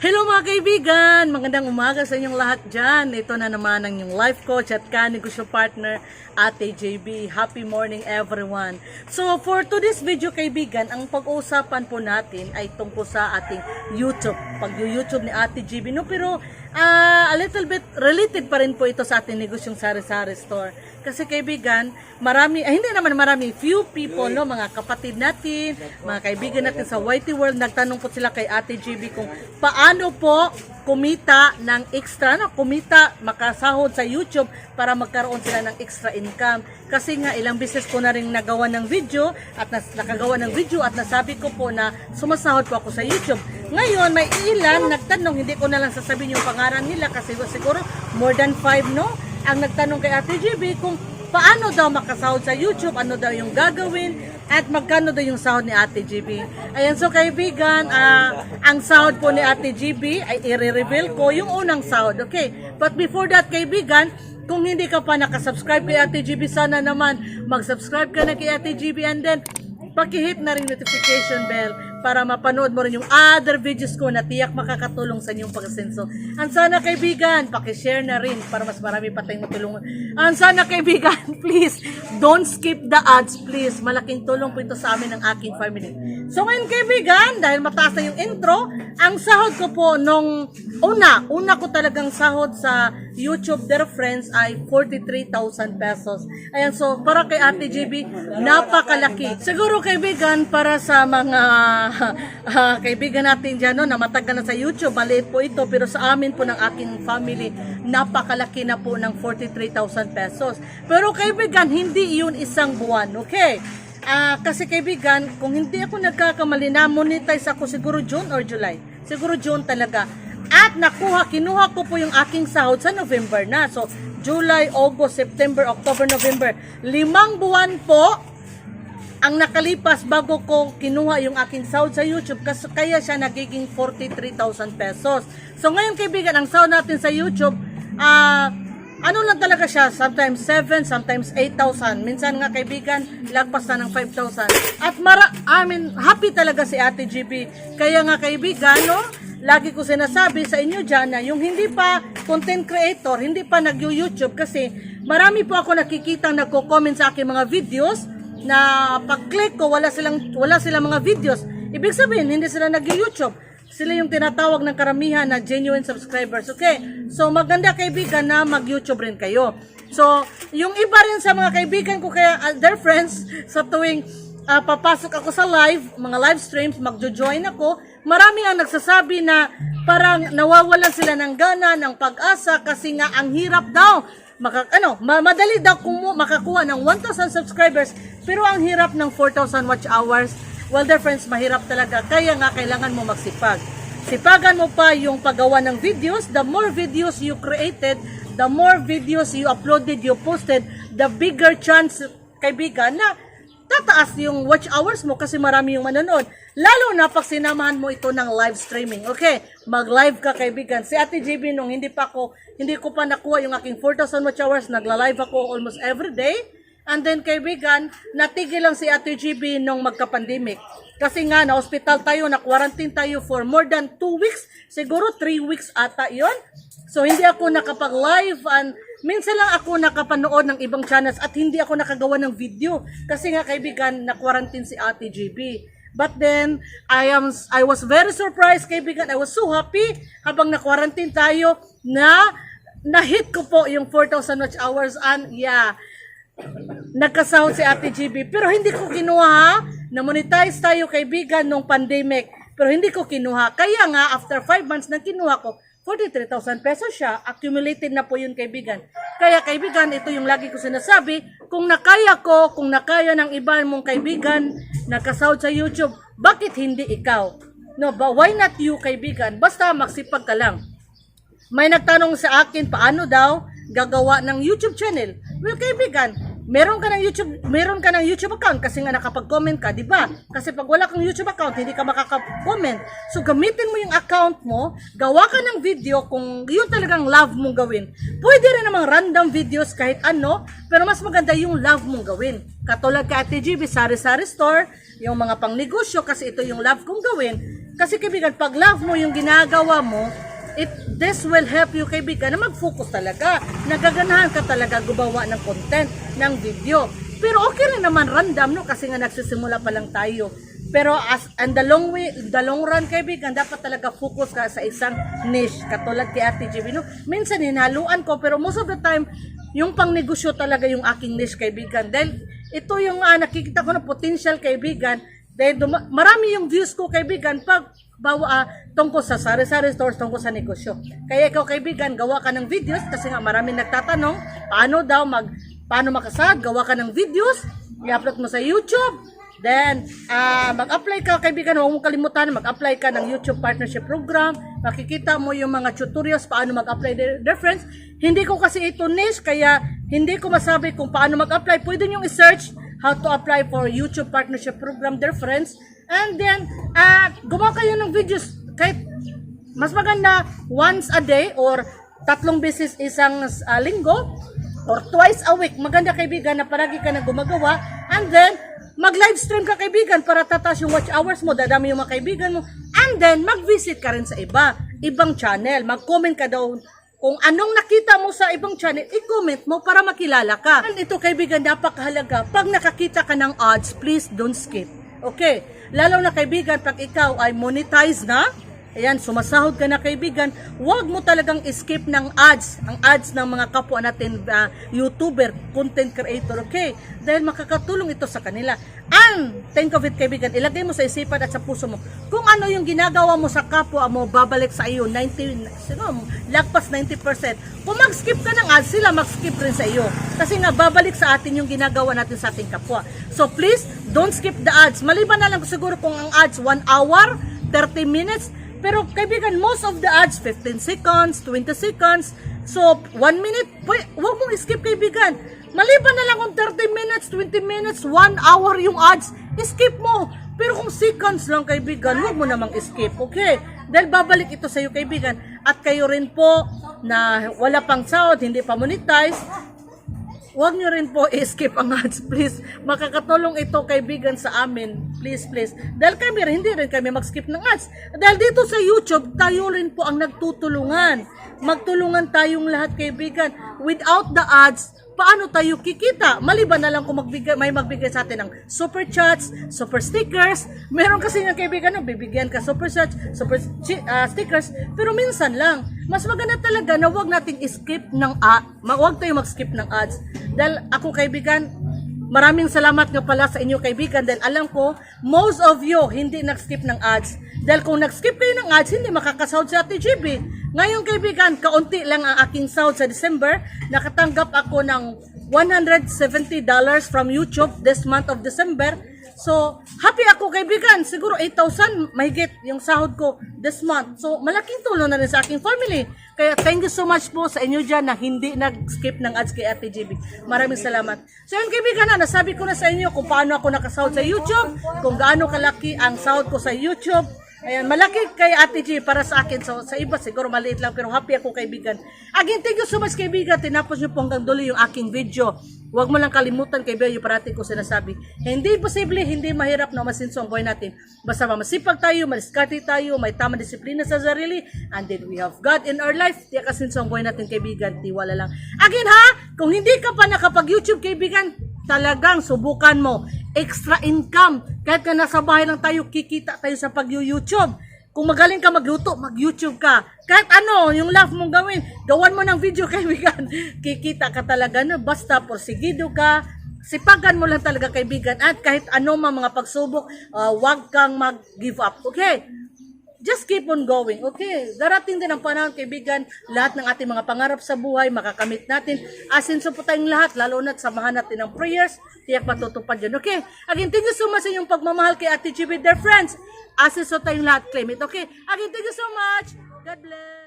Hello mga kaibigan! Magandang umaga sa inyong lahat dyan. Ito na naman ang inyong life coach at kanegosyo partner, Ate JB. Happy morning everyone! So for today's video kaibigan, ang pag-uusapan po natin ay tungkol sa ating YouTube. Pag-YouTube ni Ate JB. No, pero ah, a little bit related pa rin po ito sa ating negosyong sari-sari store. Kasi kaibigan, marami, ay hindi naman marami, few people, no, mga kapatid natin, mga kaibigan natin sa YT World, nagtanong po sila kay Ate JB kung paano po kumita ng extra, no, kumita, makasahod sa YouTube para magkaroon sila ng extra income. Kasi nga, ilang business ko na rin nagawa ng video at nas, nakagawa ng video at nasabi ko po na sumasahod po ako sa YouTube. Ngayon, may ilan nagtanong, hindi ko na lang sasabihin yung pangalan nila kasi siguro more than 5, no? ang nagtanong kay Ate GB kung paano daw makasahod sa YouTube, ano daw yung gagawin, at magkano daw yung sahod ni Ate GB. Ayan, so kaibigan, ah, ang sahod po ni Ate GB ay i-reveal ko yung unang sahod, okay? But before that, kaibigan, kung hindi ka pa nakasubscribe kay Ate GB, sana naman mag-subscribe ka na kay Ate GB and then pakihit na rin notification bell para mapanood mo rin yung other videos ko na tiyak makakatulong sa inyong pagsenso. Ang sana kaibigan, pakishare na rin para mas marami pa tayong matulungan. Ang sana kaibigan, please, don't skip the ads, please. Malaking tulong po ito sa amin ng aking family. So ngayon kaibigan, dahil mataas na yung intro, ang sahod ko po nung una, una ko talagang sahod sa YouTube Dear Friends ay 43,000 pesos. Ayan, so para kay Ate JB, napakalaki. Siguro kaibigan, para sa mga ah, kaibigan natin dyan, no, na matagal na sa YouTube, maliit po ito, pero sa amin po ng aking family, napakalaki na po ng 43,000 pesos. Pero kaibigan, hindi yun isang buwan, okay? Ah, kasi kaibigan, kung hindi ako nagkakamali, na-monetize ako siguro June or July. Siguro June talaga. At nakuha, kinuha ko po yung aking sahod sa November na. So, July, August, September, October, November. Limang buwan po ang nakalipas bago ko kinuha yung aking sahod sa YouTube kasi kaya siya nagiging 43,000 pesos. So ngayon kaibigan, ang sahod natin sa YouTube, ah ano lang talaga siya, sometimes 7, sometimes 8,000. Minsan nga kaibigan, lagpas na ng 5,000. At mara, I mean, happy talaga si Ate GB. Kaya nga kaibigan, no, lagi ko sinasabi sa inyo dyan na yung hindi pa content creator, hindi pa nag-YouTube kasi marami po ako nakikita nagko-comment sa aking mga videos na pag-click ko wala silang wala silang mga videos. Ibig sabihin hindi sila nag-YouTube. Sila yung tinatawag ng karamihan na genuine subscribers. Okay? So maganda kaibigan na mag-YouTube rin kayo. So, yung iba rin sa mga kaibigan ko kaya uh, their friends sa tuwing ah, papasok ako sa live, mga live streams, magjo-join ako, marami ang nagsasabi na parang nawawalan sila ng gana, ng pag-asa kasi nga ang hirap daw maka, ano, ma- madali daw kumu- makakuha ng 1,000 subscribers, pero ang hirap ng 4,000 watch hours, well, their friends, mahirap talaga. Kaya nga, kailangan mo magsipag. Sipagan mo pa yung paggawa ng videos. The more videos you created, the more videos you uploaded, you posted, the bigger chance, kaibigan, na tataas yung watch hours mo kasi marami yung manonood. Lalo na pag sinamahan mo ito ng live streaming. Okay, mag-live ka kaibigan. Si Ate JB nung hindi pa ako, hindi ko pa nakuha yung aking 4,000 watch hours, nagla-live ako almost every day. And then kaibigan, natigil lang si Ate GB nung magka-pandemic. Kasi nga, na-hospital tayo, na-quarantine tayo for more than 2 weeks. Siguro 3 weeks ata yon So, hindi ako nakapag-live and minsan lang ako nakapanood ng ibang channels at hindi ako nakagawa ng video. Kasi nga, kaibigan, na-quarantine si Ate GB. But then, I am I was very surprised, kaibigan. I was so happy habang na-quarantine tayo na na-hit ko po yung 4,000 watch hours and yeah, nagkasahod si Ate GB. Pero hindi ko kinuha ha. Na-monetize tayo kaibigan nung pandemic. Pero hindi ko kinuha. Kaya nga, after 5 months na kinuha ko, 43,000 pesos siya. Accumulated na po yun kaibigan. Kaya kaibigan, ito yung lagi ko sinasabi. Kung nakaya ko, kung nakaya ng iba mong kaibigan, nakasahod sa YouTube, bakit hindi ikaw? No, but why not you kaibigan? Basta magsipag ka lang. May nagtanong sa akin paano daw gagawa ng YouTube channel. Well, kaibigan, meron ka ng YouTube, meron ka ng YouTube account kasi nga nakapag-comment ka, 'di ba? Kasi pag wala kang YouTube account, hindi ka makaka-comment. So gamitin mo yung account mo, gawa ka ng video kung yun talagang love mong gawin. Pwede rin namang random videos kahit ano, pero mas maganda yung love mong gawin. Katulad kay Ate GB, Sari Sari Store, yung mga pangnegosyo kasi ito yung love kong gawin. Kasi kaibigan, pag love mo yung ginagawa mo, it this will help you kaibigan na mag-focus talaga. Nagaganahan ka talaga gumawa ng content, ng video. Pero okay rin naman random no kasi nga nagsisimula pa lang tayo. Pero as and the long way, the long run kaibigan, dapat talaga focus ka sa isang niche katulad kay Ate JB no. Minsan hinaluan ko pero most of the time yung pangnegosyo talaga yung aking niche kaibigan. Dahil ito yung ah, nakikita ko na potential kaibigan dahil marami yung views ko kaibigan pag bawa ah, tungkol sa sari-sari stores tungkol sa negosyo. Kaya ikaw kaibigan, gawa ka ng videos kasi nga marami nagtatanong paano daw mag paano makasad, gawa ka ng videos, i-upload mo sa YouTube. Then, ah mag-apply ka kaibigan, huwag mong kalimutan, mag-apply ka ng YouTube Partnership Program. Makikita mo yung mga tutorials paano mag-apply friends. Hindi ko kasi ito niche, kaya hindi ko masabi kung paano mag-apply. Pwede nyo i-search how to apply for YouTube Partnership Program, friends. And then, gumawa kayo ng videos kahit mas maganda once a day or tatlong beses isang ah, linggo or twice a week. Maganda kaibigan na paragi ka na gumagawa and then mag-live stream ka kaibigan para tataas yung watch hours mo, dadami yung mga kaibigan mo and then mag-visit ka rin sa iba, ibang channel. Mag-comment ka daw kung anong nakita mo sa ibang channel, i-comment mo para makilala ka. And ito kaibigan, napakahalaga. Pag nakakita ka ng ads, please don't skip. Okay? Lalo na kaibigan, pag ikaw ay monetize na, Ayan, sumasahod ka na kaibigan, huwag mo talagang skip ng ads, ang ads ng mga kapwa natin ah, YouTuber, content creator, okay? Dahil makakatulong ito sa kanila. And, think of it kaibigan, ilagay mo sa isipan at sa puso mo, kung ano yung ginagawa mo sa kapwa mo, babalik sa iyo, 90, sino, lagpas 90%. Kung mag-skip ka ng ads, sila mag-skip rin sa iyo. Kasi nga, babalik sa atin yung ginagawa natin sa ating kapwa. So please, don't skip the ads. Maliban na lang siguro kung ang ads 1 hour, 30 minutes, pero kaibigan, most of the ads, 15 seconds, 20 seconds. So, 1 minute, huwag mong skip kaibigan. Maliban na lang kung 30 minutes, 20 minutes, 1 hour yung ads, skip mo. Pero kung seconds lang kaibigan, huwag mo namang skip, okay? Dahil babalik ito sa iyo kaibigan. At kayo rin po na wala pang sahod, hindi pa monetize, Huwag nyo rin po i-skip ang ads, please. Makakatulong ito kaibigan sa amin. Please, please. Dahil kami rin, hindi rin kami mag-skip ng ads. Dahil dito sa YouTube, tayo rin po ang nagtutulungan. Magtulungan tayong lahat kaibigan. Without the ads, paano tayo kikita? Maliban na lang kung magbigay, may magbigay sa atin ng super chats, super stickers. Meron kasi ng kaibigan na bibigyan ka super chats, super ah, stickers. Pero minsan lang. Mas maganda talaga na wag nating skip ng ad. Wag tayo mag-skip ng ads. Dahil ako kaibigan, Maraming salamat nga pala sa inyo kaibigan dahil alam ko, most of you hindi nag-skip ng ads. Dahil kung nag-skip kayo ng ads, hindi makakasahod sa TGB. Ngayon kaibigan, kaunti lang ang aking sahod sa December. Nakatanggap ako ng $170 from YouTube this month of December. So, happy ako kaibigan. Siguro 8,000 mahigit yung sahod ko this month. So, malaking tulong na rin sa aking family. Kaya thank you so much po sa inyo dyan na hindi nag-skip ng ads kay Ate JB. Maraming salamat. So yun kaibigan na, nasabi ko na sa inyo kung paano ako nakasahod sa YouTube, kung gaano kalaki ang sahod ko sa YouTube. Ayan, malaki kay Ate G para sa akin. So, sa iba siguro maliit lang pero happy ako kaibigan. Again, thank you so much kaibigan. Tinapos niyo po hanggang dulo yung aking video. Huwag mo lang kalimutan kaibigan yung parati ko sinasabi. Hindi posible, hindi mahirap na masinso ang buhay natin. Basta masipag tayo, maliskarte tayo, may tamang disiplina sa sarili, and then we have God in our life. Tiyak kasinso ang buhay natin kaibigan. Tiwala lang. Again ha, kung hindi ka pa nakapag-YouTube kaibigan, talagang subukan mo. Extra income. Kahit ka nasa bahay lang tayo, kikita tayo sa pag-YouTube. Kung magaling ka magluto, mag-YouTube ka. Kahit ano, yung love mong gawin, gawan mo ng video kaibigan. Kikita ka talaga na basta porsigido ka, sipagan mo lang talaga kaibigan. At kahit ano mga mga pagsubok, uh, wag kang mag-give up. Okay? Just keep on going, okay? Darating din ang panahon, kaibigan, lahat ng ating mga pangarap sa buhay, makakamit natin. Asinso po tayong lahat, lalo na't samahan natin ng prayers, tiyak matutupad yun, okay? Again, thank you so much sa inyong pagmamahal kay Ate G with their friends. Asinso tayong lahat, claim it, okay? Again, thank you so much. God bless.